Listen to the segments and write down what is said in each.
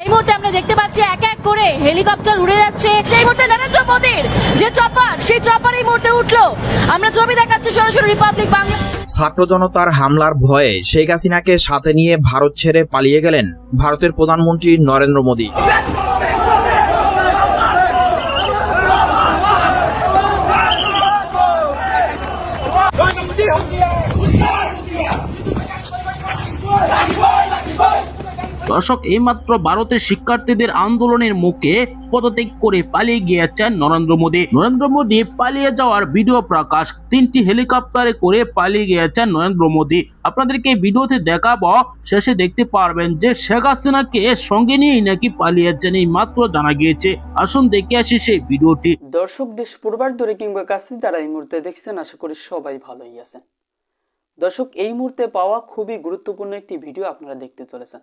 এই মুহূর্তে আমরা দেখতে পাচ্ছি এক এক করে হেলিকপ্টার উড়ে যাচ্ছে। সেই মুহূর্তে নরেন্দ্র মোদীর যে চপার, সেই চপার এই মুহূর্তে উঠল। আমরা ছবি দেখাচ্ছি সরাসরি রিপাবলিক বাংলা ছাত্র জনতার হামলার ভয়ে শেখ হাসিনাকে সাথে নিয়ে ভারত ছেড়ে পালিয়ে গেলেন ভারতের প্রধানমন্ত্রী নরেন্দ্র মোদী। দর্শক, এইমাত্র ভারতের শিক্ষার্থীদের আন্দোলনের মুখে পদত্যাগ করে পালিয়ে গিয়েছেন নরেন্দ্র মোদী। নরেন্দ্র মোদী পালিয়ে যাওয়ার ভিডিও প্রকাশ, তিনটি হেলিকপ্টারে করে পালিয়ে গিয়েছেন নরেন্দ্র মোদী। আপনাদেরকে এই ভিডিওতে দেখাবো, শেষে দেখতে পারবেন যে শেখ হাসিনাকে সঙ্গে নিয়েই নাকি পালিয়েছেন এই মাত্র জানা গিয়েছে। আসুন দেখে আসি সেই ভিডিওটি। দর্শক, দেশ পূর্বার ধরে কিংবা কাছে যারা এই মুহূর্তে দেখছেন, আশা করি সবাই ভালোই আছেন। দর্শক, এই মুহূর্তে পাওয়া খুবই গুরুত্বপূর্ণ একটি ভিডিও আপনারা দেখতে চলেছেন।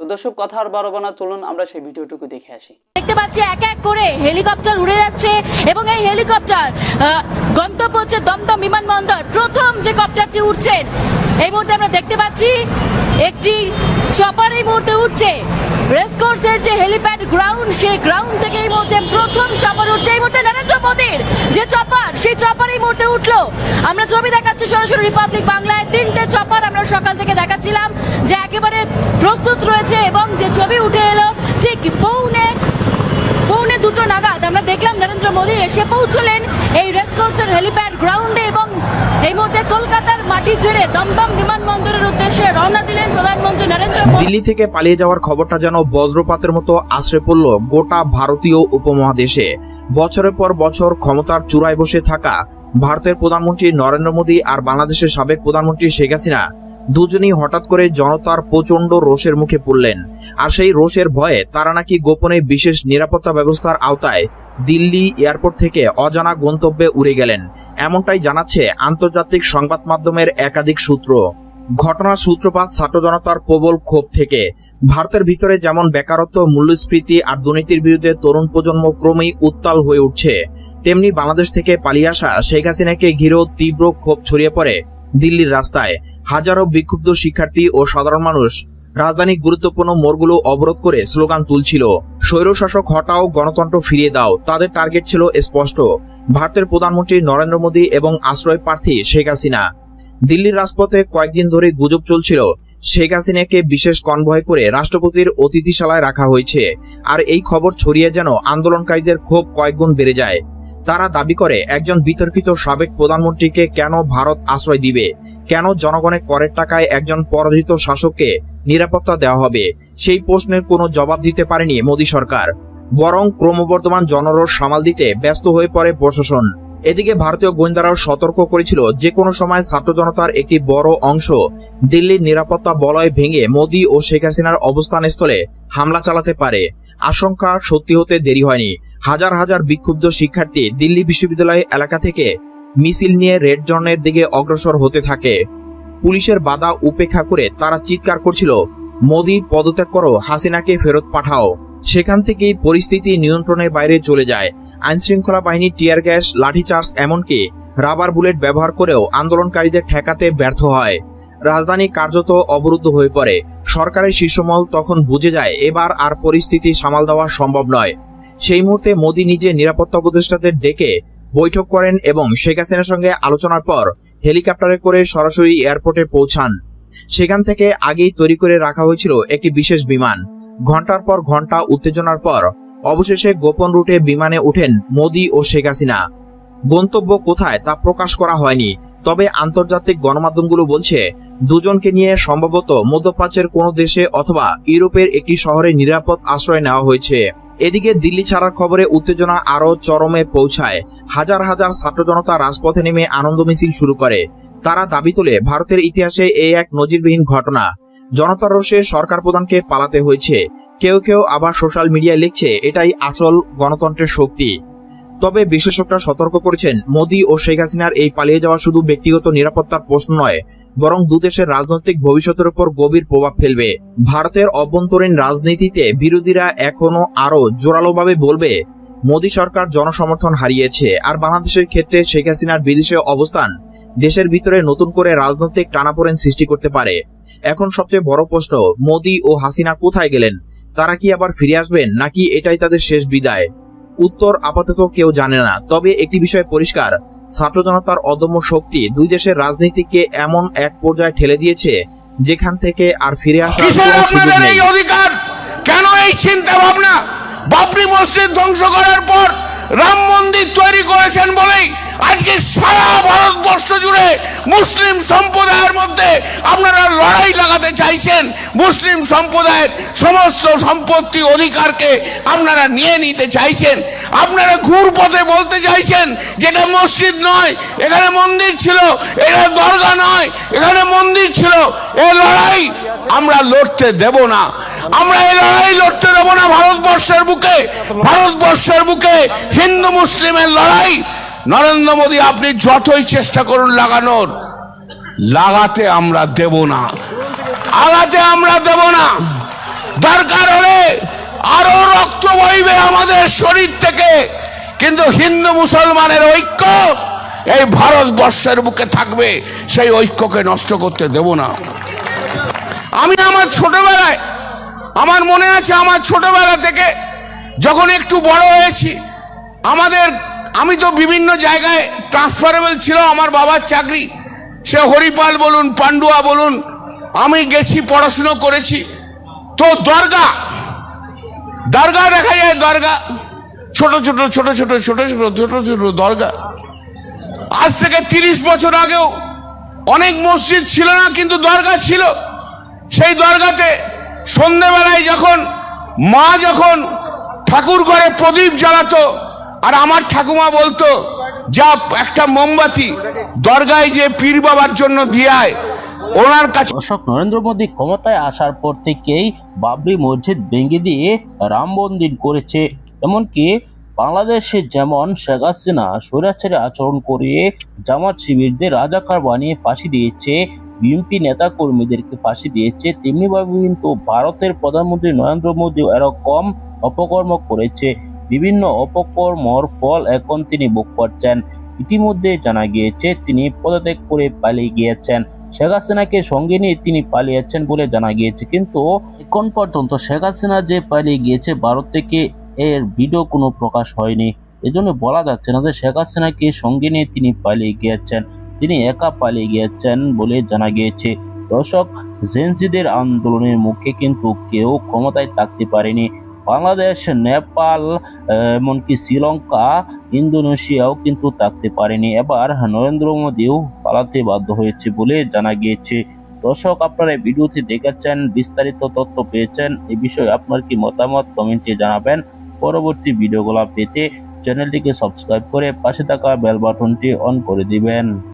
তো দর্শক, কথা আর বারবার না, চলুন আমরা সেই ভিডিওটুকু দেখে আসি। দেখতে পাচ্ছি এক এক করে হেলিকপ্টার উড়ে যাচ্ছে এবং এই হেলিকপ্টার গন্তব্য হচ্ছে দমদম বিমানবন্দর। প্রথম যে কপ্টারটি উঠছেন এই মুহূর্তে আমরা দেখতে পাচ্ছি একটি চপার এই মুহূর্তে উঠছে। রেসকোর্সের যে হেলিপ্যাড গ্রাউন্ড সেই গ্রাউন্ড থেকে এই মুহূর্তে প্রথম চপার উঠছে। এই মুহূর্তে নরেন্দ্র মোদীর যে চপার সেই চপার এই মুহূর্তে উঠল। আমরা ছবি দেখাচ্ছি সরাসরি রিপাবলিক বাংলায়। তিনটে চপার আমরা সকাল থেকে দেখাচ্ছিলাম, যে একেবারে প্রস্তুত রয়েছে এবং যে ছবি উঠে এলো, ঠিক পৌনে পৌনে দুটো নাগাদ আমরা দেখলাম নরেন্দ্র মোদী এসে পৌঁছলেন এই রেসকোর্সের হেলিপ্যাড গ্রাউন্ডে এবং দিল্লি থেকে পালিয়ে যাওয়ার খবরটা যেন বজ্রপাতের মতো আশ্রে পড়ল গোটা ভারতীয় উপমহাদেশে। বছরের পর বছর ক্ষমতার চূড়ায় বসে থাকা ভারতের প্রধানমন্ত্রী নরেন্দ্র মোদী আর বাংলাদেশের সাবেক প্রধানমন্ত্রী শেখ হাসিনা দুজনই হঠাৎ করে জনতার প্রচণ্ড রোষের মুখে পড়লেন। আর সেই রোষের ভয়ে তারা নাকি গোপনে বিশেষ নিরাপত্তা ব্যবস্থার আওতায় দিল্লি এয়ারপোর্ট থেকে অজানা গন্তব্যে উড়ে গেলেন। এমনটাই জানাচ্ছে আন্তর্জাতিক সংবাদ মাধ্যমের একাধিক সূত্র। ঘটনার সূত্রপাত ছাত্র জনতার প্রবল ক্ষোভ থেকে। ভারতের ভিতরে যেমন বেকারত্ব, মূল্যস্ফীতি আর দুর্নীতির বিরুদ্ধে তরুণ প্রজন্ম ক্রমেই উত্তাল হয়ে উঠছে, তেমনি বাংলাদেশ থেকে পালিয়ে আসা শেখ হাসিনাকে ঘিরেও তীব্র ক্ষোভ ছড়িয়ে পড়ে। দিল্লির রাস্তায় হাজারো বিক্ষুব্ধ শিক্ষার্থী ও সাধারণ মানুষ রাজধানীর গুরুত্বপূর্ণ মোড়গুলো অবরোধ করে স্লোগান তুলছিল। স্বৈরশাসক হটাও গণতন্ত্র ফিরিয়ে দাও, তাদের টার্গেট ছিল স্পষ্ট, ভারতের প্রধানমন্ত্রী নরেন্দ্র মোদী এবং আশ্রয় প্রার্থী শেখ হাসিনা। দিল্লির রাজপথে কয়েকদিন ধরে গুজব চলছিল, শেখ হাসিনাকে বিশেষ কনভয় করে রাষ্ট্রপতির অতিথিশালায় রাখা হয়েছে, আর এই খবর ছড়িয়ে যেন আন্দোলনকারীদের ক্ষোভ কয়েকগুণ বেড়ে যায়। তারা দাবি করে, একজন বিতর্কিত সাবেক প্রধানমন্ত্রীকে কেন ভারত আশ্রয় দিবে? কেন জনগণের করের টাকায় একজন পরাজিত শাসককে নিরাপত্তা দেওয়া হবে? সেই প্রশ্নের কোনো জবাব দিতে পারেনি মোদী সরকার। বরং ক্রমবর্ধমান জনরোষ সামাল দিতে ব্যস্ত হয়ে পড়ে প্রশাসন। এদিকে ভারতীয় গোয়েন্দারাও সতর্ক করেছিল যে কোনো সময় ছাত্র জনতার একটি বড় অংশ দিল্লির নিরাপত্তা বলয় ভেঙে মোদী ও শেখ হাসিনার অবস্থানস্থলে হামলা চালাতে পারে। আশঙ্কা সত্যি হতে দেরি হয়নি। হাজার হাজার বিক্ষুব্ধ শিক্ষার্থী দিল্লি বিশ্ববিদ্যালয় এলাকা থেকে মিছিল নিয়ে রেড জোনের দিকে অগ্রসর হতে থাকে। পুলিশের বাধা উপেক্ষা করে তারা চিৎকার করছিল, মোদী, পদত্যাগ করো, হাসিনাকে ফেরত পাঠাও। সেখান থেকেই পরিস্থিতি নিয়ন্ত্রণের বাইরে চলে যায়। আইনশৃঙ্খলা বাহিনী টিয়ার গ্যাস, লাঠিচার্জ এমনকি রাবার বুলেট ব্যবহার করেও আন্দোলনকারীদের ঠেকাতে ব্যর্থ হয়। রাজধানী কার্যত অবরুদ্ধ হয়ে পড়ে। সরকারের শীর্ষমহল তখন বুঝে যায়, এবার আর পরিস্থিতি সামাল দেওয়া সম্ভব নয়। সেই মুহূর্তে মোদী নিজে নিরাপত্তা উপদেষ্টাদের ডেকে বৈঠক করেন এবং শেখ হাসিনার সঙ্গে আলোচনার পর হেলিকপ্টারে করে সরাসরি এয়ারপোর্টে পৌঁছান। সেখান থেকে আগেই তৈরি করে রাখা হয়েছিল একটি বিশেষ বিমান। ঘণ্টার পর ঘণ্টা উত্তেজনার পর অবশেষে গোপন রুটে বিমানে ওঠেন মোদী ও শেখ হাসিনা। গন্তব্য কোথায় তা প্রকাশ করা হয়নি, তবে আন্তর্জাতিক গণমাধ্যমগুলো বলছে, দুজনকে নিয়ে সম্ভবত মধ্যপ্রাচ্যের কোনো দেশে অথবা ইউরোপের একটি শহরে নিরাপদ আশ্রয় নেওয়া হয়েছে। এদিকে দিল্লি ছাড়ার খবরে উত্তেজনা আরও চরমে পৌঁছায়। হাজার হাজার ছাত্র জনতা রাজপথে নেমে আনন্দ মিছিল শুরু করে। তারা দাবি তোলে, ভারতের ইতিহাসে এই এক নজিরবিহীন ঘটনা। জনতার রোষে সরকার প্রধানকে পালাতে হয়েছে। কেউ কেউ আবার সোশ্যাল মিডিয়ায় লিখছে, এটাই আসল গণতন্ত্রের শক্তি। তবে বিশেষজ্ঞরা সতর্ক করেছেন, মোদী ও শেখ হাসিনার এই পালিয়ে যাওয়া শুধু ব্যক্তিগত নিরাপত্তার প্রশ্ন নয়, বরং দুদেশের রাজনৈতিক ভবিষ্যতের উপর গভীর প্রভাব ফেলবে। ভারতের অভ্যন্তরীণ রাজনীতিতে বিরোধীরা এখনও আরও জোরালোভাবে বলবে, মোদী সরকার জনসমর্থন হারিয়েছে, আর বাংলাদেশের ক্ষেত্রে শেখ হাসিনার বিদেশে অবস্থান দেশের ভিতরে নতুন করে রাজনৈতিক টানাপোড়েন সৃষ্টি করতে পারে। এখন সবচেয়ে বড় প্রশ্ন, মোদী ও হাসিনা কোথায় গেলেন? তারা কি আবার ফিরে আসবেন, নাকি এটাই তাদের শেষ বিদায়? উত্তর আপাতত কেউ জানে না। তবে একটি বিষয় পরিষ্কার ছাত্র জনতার অদম্য শক্তি দুই দেশের রাজনীতিকে এমন এক পর্যায়ে ঠেলে দিয়েছে যেখান থেকে আর ফিরে আসার কোনো সুযোগ নেই। এই অধিকার? কেন এই চিন্তা ভাবনা বাবরি মসজিদ ধ্বংস করার পর রাম মন্দির তৈরি করেছেন বলেই আজকে সারা ভারতবর্ষ জুড়ে মুসলিম সম্প্রদায়ের মধ্যে আপনারা লড়াই লাগাতে চাইছেন, মুসলিম সম্প্রদায়ের সমস্ত সম্পত্তি অধিকারকে আপনারা নিয়ে নিতে চাইছেন। আপনারা ঘুর পথে বলতে চাইছেন যেটা মসজিদ নয়, এখানে মন্দির ছিল, এটা দরগা নয়, এখানে মন্দির ছিল এই লড়াই আমরা লড়তে দেব না। আমরা এই লড়াই লড়তে দেব না ভারতবর্ষের বুকে। ভারতবর্ষের বুকে হিন্দু মুসলিমের লড়াই নরেন্দ্র মোদী, আপনি যতই চেষ্টা করুন লাগানোর, লাগাতে আমরা দেব না। আগাতে আমরা দেব না। দরকার হলে আরও রক্ত বইবে আমাদের শরীর থেকে। কিন্তু হিন্দু মুসলমানের ঐক্য এই ভারতবর্ষের বুকে থাকবে, সেই ঐক্যকে নষ্ট করতে দেব না। আমি আমার ছোটবেলায়, আমার মনে আছে আমার ছোটবেলা থেকে যখন একটু বড় হয়েছি, আমাদের আমি তো বিভিন্ন জায়গায় ট্রান্সফারেবল ছিল, আমার বাবার চাকরি। সে হরিপাল বলুন, পান্ডুয়া বলুন, আমি গেছি, পড়াশুনো করেছি। তো দরগা দরগা দেখা যায়, দরগা ছোট ছোট ছোট ছোট ছোট ছোট ছোট ছোট দরগা। আজ থেকে তিরিশ বছর আগেও অনেক মসজিদ ছিল না, কিন্তু দরগা ছিল। সেই দরগাতে সন্ধেবেলায় যখন মা যখন ঠাকুর ঘরে প্রদীপ জ্বালাতো আর আমার ঠাকুমা বলতো, যা একটা মোমবাতি দরগায় যে পীর বাবার জন্য দিয়ে আয়, ওনার কাছে দর্শক, নরেন্দ্র মোদী ক্ষমতায় আসার পর থেকেই বাবরি মসজিদ ভেঙে দিয়ে রাম মন্দির করেছে। এমনকি বাংলাদেশে যেমন শেখ হাসিনা স্বৈরাচারী আচরণ করে জামাত শিবিরদের রাজাকার বানিয়ে ফাঁসি দিয়েছে, বিএনপি নেতা কর্মীদেরকে ফাঁসি দিয়েছে তেমনিভাবে কিন্তু ভারতের প্রধানমন্ত্রী নরেন্দ্র মোদী এরকম অপকর্ম করেছে। বিভিন্ন অপকর্মর ফল এখন তিনি ভোগ করছেন। ইতিমধ্যে জানা গিয়েছে, তিনি পদত্যাগ করে পালিয়ে গিয়েছেন। শেখ হাসিনাকে সঙ্গে নিয়ে তিনি পালিয়েছেন বলে জানা গিয়েছে। কিন্তু এখন পর্যন্ত শেখ হাসিনা যে পালিয়ে গিয়েছে ভারত থেকে, এর ভিডিও কোনো প্রকাশ হয়নি। এজন্য বলা যাচ্ছে না যে শেখ হাসিনাকে সঙ্গে নিয়ে তিনি পালিয়ে গিয়েছেন। তিনি একা পালিয়ে গিয়েছেন বলে জানা গিয়েছে। দর্শক, জেনজিদের আন্দোলনের মুখে কিন্তু কেউ ক্ষমতায় থাকতে পারেনি। বাংলাদেশ, নেপাল এমনকি শ্রীলঙ্কা, ইন্দোনেশিয়াও কিন্তু থাকতে পারেনি। এবার নরেন্দ্র মোদীও পালাতে বাধ্য হয়েছে বলে জানা গিয়েছে। দর্শক, আপনারা এই ভিডিওতে দেখেছেন, বিস্তারিত তথ্য পেয়েছেন, এ বিষয়ে আপনার কি মতামত কমেন্টে জানাবেন। পরবর্তী ভিডিওগুলো পেতে চ্যানেলটিকে সাবস্ক্রাইব করে পাশে থাকা বেল বাটনটি অন করে দিবেন।